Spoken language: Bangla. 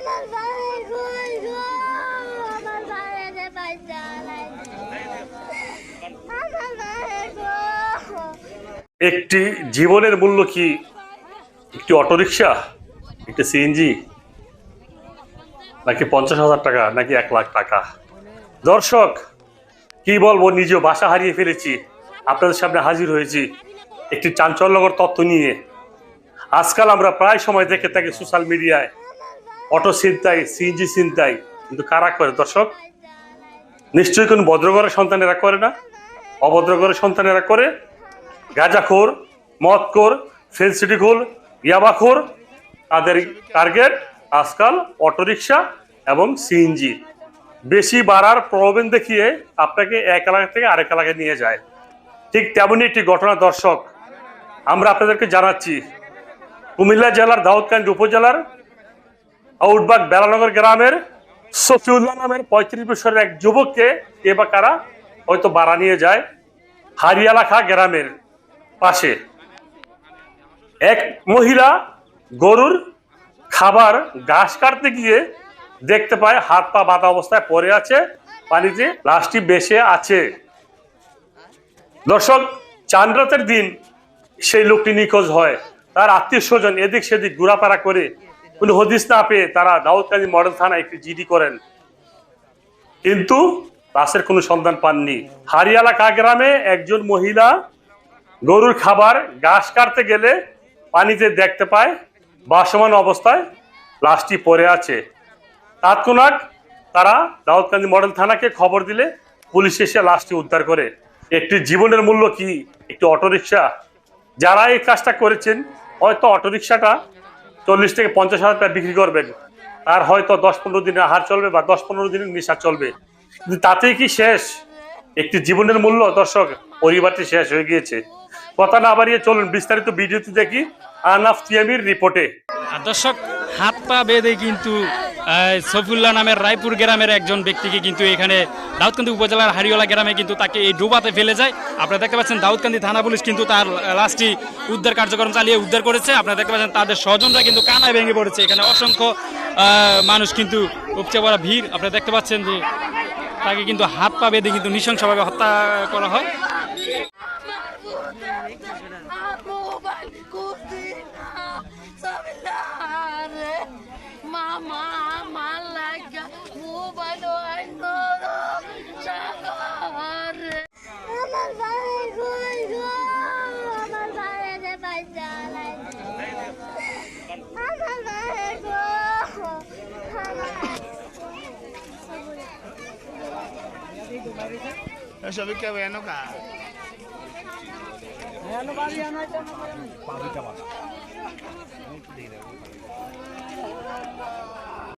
আমার আমার একটি জীবনের মূল্য কি? একটি অটোরিকশা? একটি সিএনজি? নাকি পঞ্চাশ হাজার টাকা? নাকি এক লাখ টাকা? দর্শক, কি বলব, নিজেও বাসা হারিয়ে ফেলেছি। আপনাদের সামনে হাজির হয়েছি একটি চাঞ্চল্যকর তথ্য নিয়ে। আজকাল আমরা প্রায় সময় দেখে থাকি সোশ্যাল মিডিয়ায় অটো ছিনতাই, সিএনজি ছিনতাই, কিন্তু কারা করে দর্শক? নিশ্চয়ই কোনো ভদ্রঘরের সন্তানেরা করে না। অভদ্রঘরের সন্তানেরা করে গাঁজাখোর, মদখোর ফেন্সিটিখোর ইয়াবাখোর, তাদের টার্গেট আজকাল অটোরিকশা এবং সিএনজি। বেশি বাড়ার প্রবলেম দেখিয়ে আপনাকে এক এলাকা থেকে আরেক এলাকায় নিয়ে যায়। ঠিক তেমনই একটি ঘটনা দর্শক, আমরা আপনাদেরকে জানাচ্ছি। কুমিল্লা জেলার দাউদকান্দি উপজেলার আউটবাগ বেলানগর গ্রামের সফিউল্লাহ নামের পঁয়ত্রিশ বছরের এক যুবককে কে বা কারা হয়তো বাড়া নিয়ে যায় হারিয়ালাখা গ্রামের পাশে। এক মহিলা গরুর খাবার ঘাস কাটতে গিয়ে দেখতে পায় হাত পা বাঁধা অবস্থায় পড়ে আছে, পানিতে লাশটি বেসে আছে। দর্শক চান রাতের দিন সেই লোকটি নিখোঁজ হয়। তার আত্মীয় স্বজন এদিক সেদিক ঘোরাফেরা করে কোনো হদিস না পেয়ে তারা দাউদকান্দি মডেল থানায় একটি জিডি করেন। কিন্তু লাশের কোনো সন্ধান পাননি। হারিয়ালা কাগ্রামে একজন মহিলা গরুর খাবার ঘাস কাটতে গেলে পানিতে দেখতে পায় বাসমান অবস্থায় লাশটি পড়ে আছে। তৎক্ষণাৎ তারা দাউদকান্দি মডেল থানাকে খবর দিলে, পুলিশ এসে লাশটি উদ্ধার করে। একটি জীবনের মূল্য কি? একটি অটোরিকশা? যারা এই কাজটা করেছেন, হয়তো অটোরিকশাটা চল্লিশ থেকে পঞ্চাশ হাজার টাকা বিক্রি করবেন। আর হয়তো দশ পনেরো দিনের আহার চলবে বা দশ পনেরো দিনের নেশা চলবে। কিন্তু তাতেই কি শেষ? একটি জীবনের মূল্য, দর্শক, পরিবারটি শেষ হয়ে গিয়েছে। কথা না বাড়িয়ে চলুন বিস্তারিত ভিডিওতে দেখি আনাফ তিয়ামির রিপোর্টে। দর্শক, হাত পা বেঁধে কিন্তু আহ, সফিউল্লাহ নামের রায়পুর গ্রামের একজন ব্যক্তিকে কিন্তু এখানে দাউদকান্দি উপজেলার হারিওলা গ্রামে কিন্তু তাকে এই ডোবাতে ফেলে যায়। আপনারা দেখতে পাচ্ছেন দাউদকান্দি থানা পুলিশ কিন্তু তার লাশটি উদ্ধার কার্যক্রম চালিয়ে উদ্ধার করেছে। আপনারা দেখতে পাচ্ছেন তাদের স্বজনরা কিন্তু কানায় ভেঙে পড়েছে। এখানে অসংখ্য মানুষ কিন্তু উপচে পড়া ভিড়। আপনারা দেখতে পাচ্ছেন যে তাকে কিন্তু হাত পা বেঁধে কিন্তু নৃশংসভাবে হত্যা করা হয়। মোবাইল করছি না সবিলার মামা আমার লাগা মোবাইল আইন সাগর। আমার ভাই কই গো আমার ভাইয়ের বাচ্চা নাই। আমার ভাই গো সবই কে বেনো কা? Thank you.